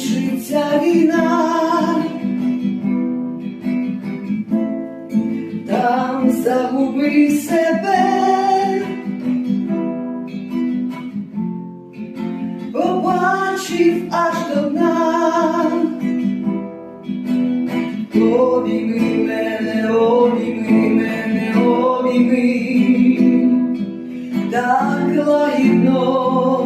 закінчиться війна, там загуби себе, побачив аж до дна, обійми мене, обійми мене, обійми, так лагідно.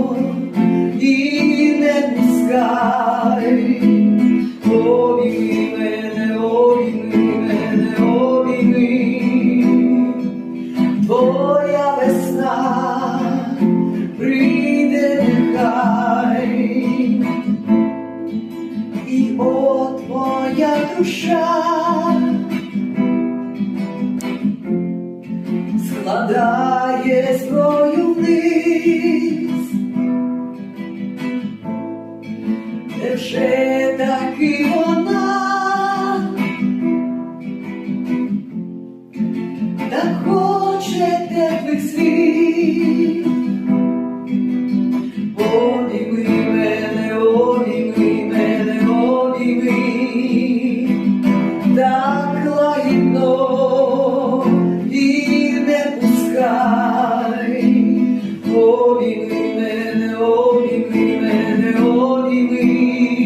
Твоя весна прийде. І от моя душа складає зброю Вже таки вона так хоче теплих слів? Обійми мене, обійми мене, обійми, так лагідно і не пускай, обійми. You.